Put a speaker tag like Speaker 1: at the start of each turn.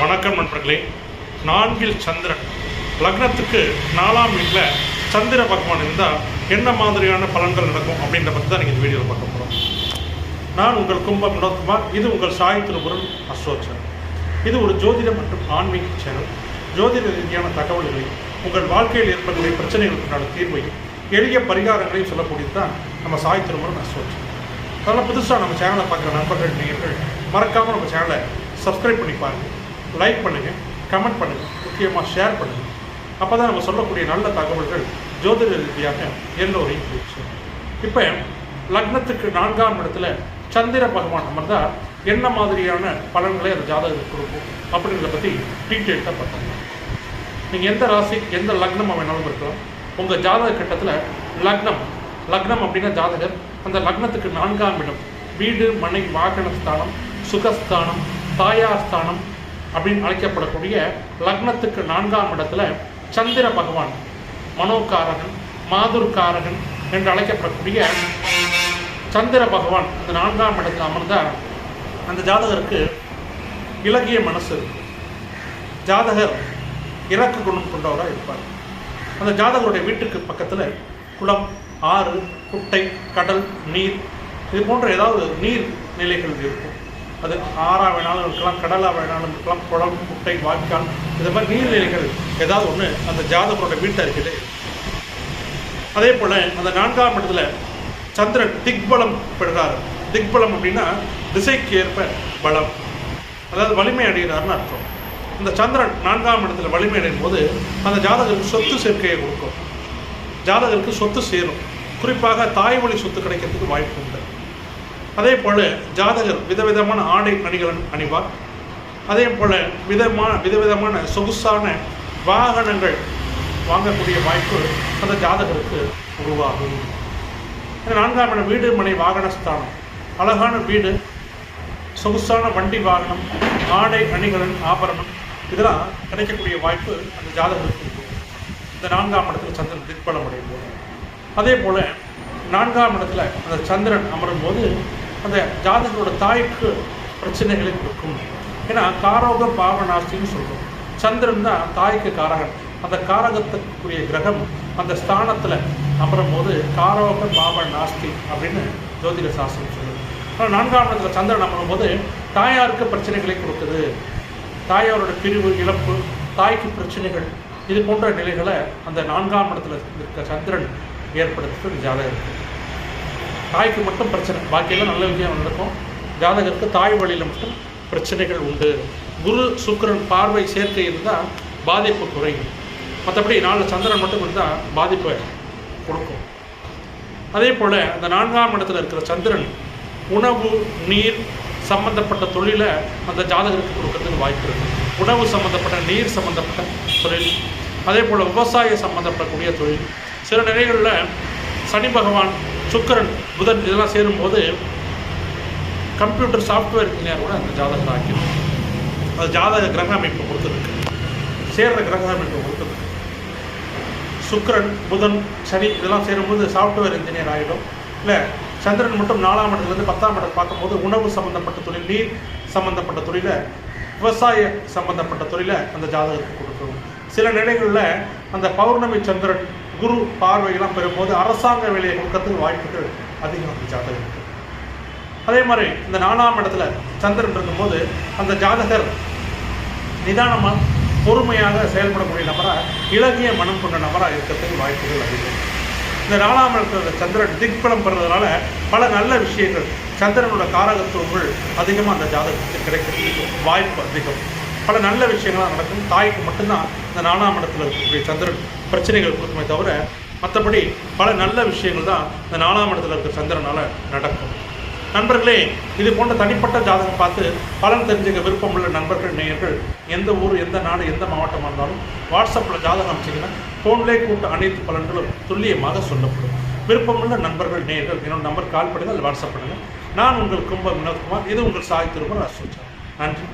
Speaker 1: வணக்கம் நண்பர்களே. நான்கில் சந்திரன். லக்னத்துக்கு நாலாம் வீட்டில் சந்திர பகவான் இருந்தால் என்ன மாதிரியான பலன்கள் நடக்கும் அப்படின்ற பற்றி தான் நீங்கள் இந்த வீடியோவில் பார்க்க போகிறோம் நான் உங்கள் கும்பம் வினோத்குமார். இது உங்கள் சாய் திருபுரன் அசோச்சன் இது ஒரு ஜோதிடம் மற்றும் ஆன்மீக சேனல். ஜோதிட ரீதியான தகவல்களை உங்கள் வாழ்க்கையில் ஏற்படக்கூடிய பிரச்சனைகளுக்குண்டான தீர்வையும் எளிய பரிகாரங்களையும் சொல்லக்கூடியது தான் நம்ம சாய் திருமுருகன் அசோச்சன் அதனால் புதுசாக நம்ம சேனலை பார்க்குற நண்பர்கள் நீங்கள் மறக்காமல் நம்ம சேனலை சப்ஸ்கிரைப் பண்ணி பாருங்கள் லைக் பண்ணுங்கள் கமெண்ட் பண்ணுங்கள் முக்கியமாக ஷேர் பண்ணுங்கள் அப்போ தான் நம்ம சொல்லக்கூடிய நல்ல தகவல்கள் ஜோதிட ரீதியாக எல்லோரையும் போயிடுச்சு இப்போ லக்னத்துக்கு நான்காம் இடத்துல சந்திர பகவான் அமர்ந்தால் என்ன மாதிரியான பலன்களை அந்த ஜாதகத்துக்கு கொடுக்கும் அப்படிங்கிறத பற்றி டீட்டெயில்டாக பார்த்தாங்க நீங்கள் எந்த ராசி எந்த லக்னம் வேணாலும் இருக்கலாம். உங்கள் ஜாதக கட்டத்தில் லக்னம் லக்னம் அப்படின்னா ஜாதகர். அந்த லக்னத்துக்கு நான்காம் இடம் வீடு மனை வாகன ஸ்தானம் சுகஸ்தானம் தாயார் ஸ்தானம் அப்படின்னு அழைக்கப்படக்கூடிய லக்னத்துக்கு நான்காம் இடத்துல சந்திர பகவான் மனோகாரகன் மாதுர்காரகன் என்று அழைக்கப்படக்கூடிய சந்திர பகவான் அந்த நான்காம் இடத்துல அமர்ந்தால் அந்த ஜாதகருக்கு இலகிய மனசு ஜாதகர் இறக்கு குணம் கொண்டவராக இருப்பார். அந்த ஜாதகருடைய வீட்டுக்கு பக்கத்தில் குளம் ஆறு குட்டை கடல் நீர் இது போன்ற ஏதாவது நீர் நிலைகள் இருக்கும். அது ஆறாக வேணாலும் இருக்கலாம் கடலாக வேணாலும் இருக்கலாம் குளம் முட்டை வாய்க்கால் இது மாதிரி நீர்நிலைகள் ஏதாவது ஒன்று அந்த ஜாதகரோட வீட்டில் இருக்குது அதே போல் அந்த நான்காம் இடத்துல சந்திரன் திக்பலம் பெறுகிறார் திக்பலம் அப்படின்னா திசைக்கு ஏற்ப பலம். அதாவது வலிமை அடைகிறார்னு அர்த்தம். இந்த சந்திரன் நான்காம் இடத்துல வலிமை அடையும் போது அந்த ஜாதகருக்கு சொத்து சேர்க்கையை கொடுக்கும். ஜாதகருக்கு சொத்து சேரும். குறிப்பாக தாய் வழி சொத்து கிடைக்கிறதுக்கு வாய்ப்பு அதே போல் ஜாதகர் விதவிதமான ஆடை அணிகள் அணிவார். அதே போல் விதமான விதவிதமான சொகுசான வாகனங்கள் வாங்கக்கூடிய வாய்ப்பு அந்த ஜாதகருக்கு உருவாகும். இந்த நான்காம் இடம் வீடு மனை வாகன ஸ்தானம் அழகான வீடு சொகுசான வண்டி வாகனம் ஆடை அணிகலன் ஆபரணம் இதெல்லாம் கிடைக்கக்கூடிய வாய்ப்பு அந்த ஜாதகருக்கு இந்த நான்காம் இடத்துல சந்திரன் திக்பலம் அடையும் போது அதே போல் நான்காம் இடத்துல அந்த சந்திரன் அமரும் போது அந்த ஜாதகரோட தாய்க்கு பிரச்சனைகளை கொடுக்கும். ஏன்னா காரோக பாவநாசின்னு சொல்கிறோம் சந்திரன் தான் தாய்க்கு காரகன். அந்த காரகத்துக்குரிய கிரகம் அந்த ஸ்தானத்தில் அமரும் போது காரோக பாவ நாஸ்தி அப்படின்னு ஜோதிட சாஸ்திரம் சொல்லுது. ஆனால் நான்காம் இடத்துல சந்திரன் அமரும் போது தாயாருக்கு பிரச்சனைகளை கொடுக்குது. தாயாரோட பிரிவு இழப்பு தாய்க்கு பிரச்சனைகள் இது போன்ற நிலைகளை அந்த நான்காம் இடத்துல இருக்க சந்திரன் ஏற்படுத்துறது இருக்குது தாய்க்கு மட்டும் பிரச்சனை. பாக்கியெல்லாம் நல்ல விஷயம் நடக்கும். ஜாதகருக்கு தாய் வழியில் மட்டும் பிரச்சனைகள் உண்டு. குரு சுக்கரன் பார்வை சேர்க்கை இருந்தால் பாதிப்பு குறையும். மற்றபடி நாலு சந்திரன் மட்டும் இருந்தால் பாதிப்பை கொடுக்கும். அதே போல் அந்த நான்காம் இடத்துல இருக்கிற சந்திரன் உணவு நீர் சம்பந்தப்பட்ட தொழிலை அந்த ஜாதகருக்கு கொடுக்கறதுக்கு வாய்ப்பு இருக்குது உணவு சம்மந்தப்பட்ட நீர் சம்மந்தப்பட்ட தொழில். அதே போல் விவசாயம் சம்மந்தப்படக்கூடிய தொழில். சில நிலைகளில் சனி பகவான் சுக்கிரன் புதன் இதெல்லாம் சேரும்போது கம்ப்யூட்டர் சாஃப்ட்வேர் இன்ஜினியர் கூட அந்த ஜாதகத்தை ஆக்கிடும் அது ஜாதக கிரக அமைப்பு கொடுத்துருக்கு சேர்ற கிரக அமைப்பு கொடுத்துருக்கு சுக்கிரன் புதன் சனி இதெல்லாம் சேரும்போது சாஃப்ட்வேர் இன்ஜினியர் ஆகிடும் இல்லை சந்திரன் மட்டும் நாலாம் இடத்துலேருந்து பத்தாம் இடம் பார்க்கும்போது உணவு சம்மந்தப்பட்ட தொழில் நீர் சம்மந்தப்பட்ட தொழிலை விவசாய சம்மந்தப்பட்ட தொழிலை அந்த ஜாதகத்துக்கு கொடுக்கணும் சில நிலைகளில் அந்த பௌர்ணமி சந்திரன் குரு பார்வையெல்லாம் பெறும்போது அரசாங்க வேலையை கொடுக்கறதுக்கு வாய்ப்புகள் அதிகம் அந்த ஜாதகத்துக்கு அதே மாதிரி இந்த நாலாம் இடத்துல சந்திரன் இருக்கும்போது அந்த ஜாதகர் நிதானமாக பொறுமையாக செயல்படக்கூடிய நபராக இலகிய மனம் கொண்ட நபராக இருக்கிறதுக்கு வாய்ப்புகள் அதிகம். இந்த நாலாம் இடத்துல சந்திரன் திக்பலம் பெறதுனால பல நல்ல விஷயங்கள் சந்திரனோட காரகத்துவங்கள் அதிகமாக அந்த ஜாதகத்துக்கு கிடைக்கிறதுக்கு வாய்ப்பு அதிகம். பல நல்ல விஷயங்கள்லாம் நடக்கும். தாய்க்கு மட்டும்தான் இந்த நாலாம் இடத்துல இருக்கக்கூடிய சந்திரன் பிரச்சனைகள் கொடுக்குமே தவிர மற்றபடி பல நல்ல விஷயங்கள் தான் இந்த நாலாம் இடத்துல இருக்கிற சந்திரனால் நடக்கும். நண்பர்களே இது போன்ற தனிப்பட்ட ஜாதகம் பார்த்து பலன் தெரிஞ்சுக்க விருப்பம் உள்ள நண்பர்கள் நேயர்கள் எந்த ஊர் எந்த நாடு எந்த மாவட்டமாக இருந்தாலும் வாட்ஸ்அப்பில் ஜாதகம் அமைச்சிங்கன்னா ஃபோன்லேயே கூட்ட அனைத்து பலன்களும் துல்லியமாக சொல்லப்படும். விருப்பமுள்ள நண்பர்கள் நேயர்கள் என்னோட நம்பர் கால் பண்ணுங்கள் வாட்ஸ்அப் பண்ணுங்கள் நான் உங்கள் கும்ப வினோத்குமார் இது உங்கள் சாய் திருமர் அசோச்சா நன்றி.